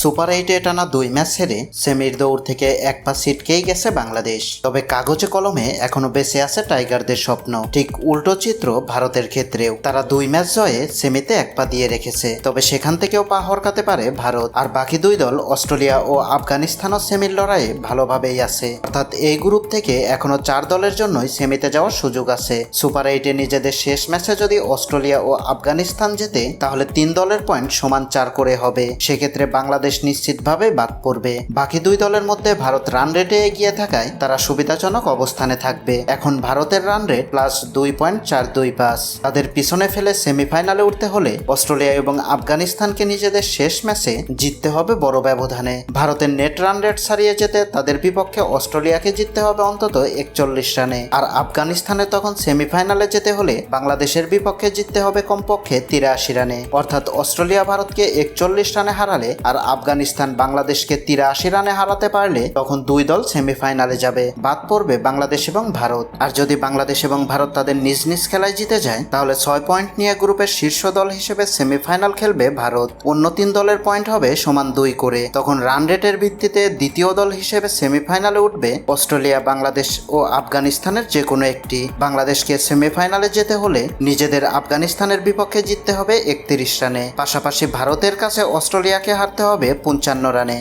Super এইটে টানা দুই ম্যাচ হেরে সেমির দৌড় থেকে এক পা ছিটকেই গেছে বাংলাদেশ। তবে কাগজে কলমে এখনও বেঁচে আছে টাইগারদের স্বপ্ন। ঠিক উল্টো চিত্র ভারতের ক্ষেত্রেও। তারা দুই ম্যাচ জয়ে সেমিতে এক পা দিয়ে রেখেছে। তবে সেখান থেকেও পা হরকাতে পারে ভারত। আর বাকি দুই দল অস্ট্রেলিয়া ও আফগানিস্তানও সেমির লড়াইয়ে ভালোভাবেই আছে। অর্থাৎ এই গ্রুপ থেকে এখনও চার দলের জন্যই সেমিতে যাওয়ার সুযোগ আছে। সুপার এইটে নিজেদের শেষ ম্যাচে যদি অস্ট্রেলিয়া ও আফগানিস্তান জেতে, তাহলে তিন দলের পয়েন্ট সমান চার করে হবে। সেক্ষেত্রে বাংলাদেশ নিশ্চিতভাবে বাদ পড়বে। বাকি দুই দলের মধ্যে ভারত রান রেটে এগিয়ে থাকায় তারা সুবিধাজনক অবস্থানে থাকবে। এখন ভারতের রান রেট প্লাস দুই পয়েন্ট চার দুই পাঁচ তাদের পিছনে ফেলে সেমিফাইনালে উঠতে হলে অস্ট্রেলিয়া এবং আফগানিস্তানকে নিজেদের শেষ ম্যাচে জিততে হবে বড় ব্যবধানে। ভারতের নেট রান রেট ছাড়িয়ে যেতে তাদের বিপক্ষে অস্ট্রেলিয়াকে জিততে হবে অন্তত একচল্লিশ রানে। আর আফগানিস্তানে তখন সেমিফাইনালে যেতে হলে বাংলাদেশের বিপক্ষে জিততে হবে কমপক্ষে তিরাশি রানে। অর্থাৎ অস্ট্রেলিয়া ভারতকে একচল্লিশ রানে হারালে আর আফগানিস্তান বাংলাদেশকে তিরাশি রানে হারাতে পারলে তখন দুই দল সেমিফাইনালে যাবে। বাদ পড়বে বাংলাদেশ এবং ভারত। আর যদি বাংলাদেশ এবং ভারত তাদের নিজ নিজ খেলায় জিতে যায়, তাহলে ছয় পয়েন্ট নিয়ে গ্রুপের শীর্ষ দল হিসেবে সেমিফাইনাল খেলবে ভারত। অন্য তিন দলের পয়েন্ট হবে সমান দুই করে। তখন রান রেটের ভিত্তিতে দ্বিতীয় দল হিসেবে সেমিফাইনালে উঠবে অস্ট্রেলিয়া, বাংলাদেশ ও আফগানিস্তানের যে কোনো একটি। বাংলাদেশকে সেমিফাইনালে যেতে হলে নিজেদের আফগানিস্তানের বিপক্ষে জিততে হবে একত্রিশ রানে। পাশাপাশি ভারতের কাছে অস্ট্রেলিয়াকে হারতে হবে পঞ্চান্ন রানে।